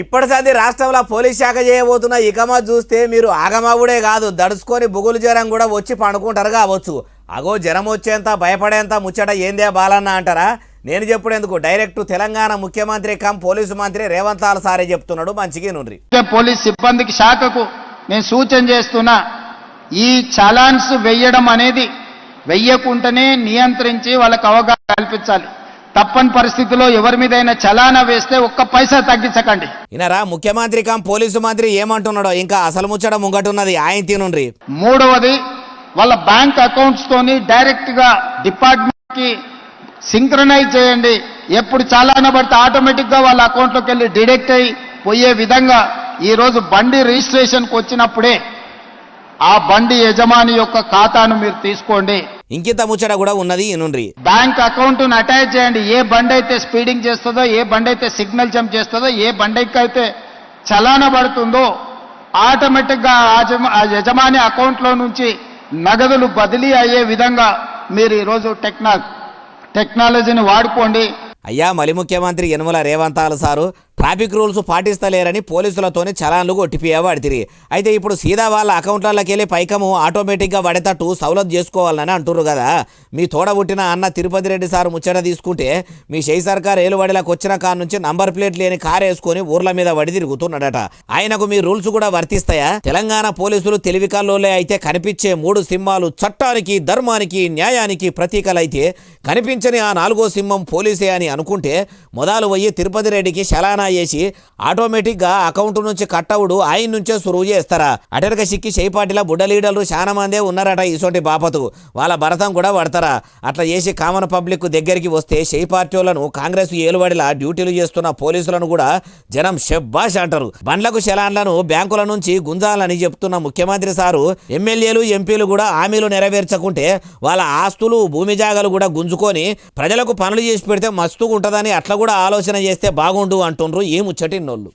ఇప్పటిసారి రాష్ట్రంలో పోలీస్ శాఖ చేయబోతున్న ఇకమా చూస్తే మీరు ఆగమావుడే కాదు. దడుచుకొని బుగులు జ్వరం కూడా వచ్చి పండుకుంటారు కావచ్చు. అగో జ్వరం వచ్చేంత భయపడేంత ముచ్చట ఏందే బాలన్న అంటారా? నేను చెప్పుడేందుకు? డైరెక్ట్ తెలంగాణ ముఖ్యమంత్రి కమ్ పోలీసు మంత్రి రేవంత్ ఆల్ సారే చెప్తున్నాడు మంచిగా నుండి పోలీస్ సిబ్బందికి శాఖకు నేను సూచన చేస్తున్నా ఈ చలాన్స్ వెయ్యడం అనేది వెయ్యకుండానే నియంత్రించి వాళ్ళకి అవగాహన కల్పించాలి. తప్పని పరిస్థితిలో ఎవరి మీదైనా చలానా వేస్తే ఒక్క పైసా తగ్గించకండి. ఇనరా ముఖ్యమంత్రి కమ్ పోలీసు మంత్రి ఏమంటున్నాడో? ఇంకా అసలు ముచ్చట ముంగటున్నది ఆయన తినుండ్రి. మూడవది వాళ్ళ బ్యాంక్ అకౌంట్స్ తోని డైరెక్ట్గా డిపార్ట్మెంట్కి సింక్రనైజ్ చేయండి. ఎప్పుడు చాలాన పడితే ఆటోమేటిక్గా వాళ్ళ అకౌంట్లోకి వెళ్ళి డిడెక్ట్ అయి పోయే విధంగా ఈ రోజు బండి రిజిస్ట్రేషన్కు వచ్చినప్పుడే ఆ బండి యజమాని యొక్క ఖాతాను మీరు తీసుకోండి. ఇంకింత ముచ్చట కూడా ఉన్నది ఇనుండ్రి బ్యాంక్ అకౌంట్ అటాచ్ చేయండి. ఏ బండి అయితే స్పీడింగ్ చేస్తుందో ఏ బండి అయితే సిగ్నల్ జంప్ చేస్తుందో ఏ బండికి అయితే చలాన పడుతుందో ఆటోమేటిక్గా ఆ యజమా- ఆ యజమాని అకౌంట్లో నుంచి నగదులు బదిలీ అయ్యే విధంగా మీరు ఈరోజు టెక్నా టెక్నాలజీని వాడుకోండి. అయ్యా మలి ముఖ్యమంత్రి యనుమల రేవంతాలు సారు ట్రాఫిక్ రూల్స్ పాటిస్తలేరని పోలీసులతోని చలాన్లు కొట్టిపోయేవాడితిరి అయితే ఇప్పుడు సీదా వాళ్ళ అకౌంట్లలోకి వెళ్ళి పైకము ఆటోమేటిక్గా పడేటట్టు సౌలత్ చేసుకోవాలని అంటున్నారు కదా. మీ తోడ పుట్టిన అన్న తిరుపతి రెడ్డి సార్ ముచ్చట తీసుకుంటే మీ షై సర్కార్ ఏలుబడిలకు వచ్చిన కాడ నుంచి నంబర్ ప్లేట్ లేని కారు వేసుకొని ఊర్ల మీద వడి తిరుగుతున్నాడట. ఆయనకు మీ రూల్స్ కూడా వర్తిస్తాయా? తెలంగాణ పోలీసులు తెలివికల్లోలే అయితే కనిపించే మూడు సింహాలు చట్టానికి ధర్మానికి న్యాయానికి ప్రతీకలైతే కనిపించని ఆ నాలుగో సింహం పోలీసే అని అనుకుంటే మొదలు పోయి తిరుపతి రెడ్డికి శలానా చేసి ఆటోమేటిక్గా అకౌంట్ నుంచి కట్టవుడు ఆయన నుంచే సురువు చేస్తారా? అటెనక సిక్కి చేపాటిలా బుడ్డ లీడర్లు చాలా మందే ఉన్నారట ఇసోటి బాపతు. వాళ్ళ భరతం కూడా పడతారా? అట్లా చేసి కామన్ పబ్లిక్ దగ్గరికి వస్తే షెయి పార్టీలను కాంగ్రెస్ ఏలుబడిలా డ్యూటీలు చేస్తున్న పోలీసులను కూడా జనం షెబ్బాష్ అంటారు. బండ్లకు శలాన్లను బ్యాంకుల నుంచి గుంజాలని చెప్తున్న ముఖ్యమంత్రి సారు ఎమ్మెల్యేలు ఎంపీలు కూడా హామీలు నెరవేర్చకుంటే వాళ్ళ ఆస్తులు భూమి జాగాలు కూడా గుంజుకొని ప్రజలకు పనులు చేసి పెడితే మస్తుగా ఉంటుందని అట్లా కూడా ఆలోచన చేస్తే బాగుండు అంటుండ్రు ఏ ముచ్చటిన్నోళ్ళు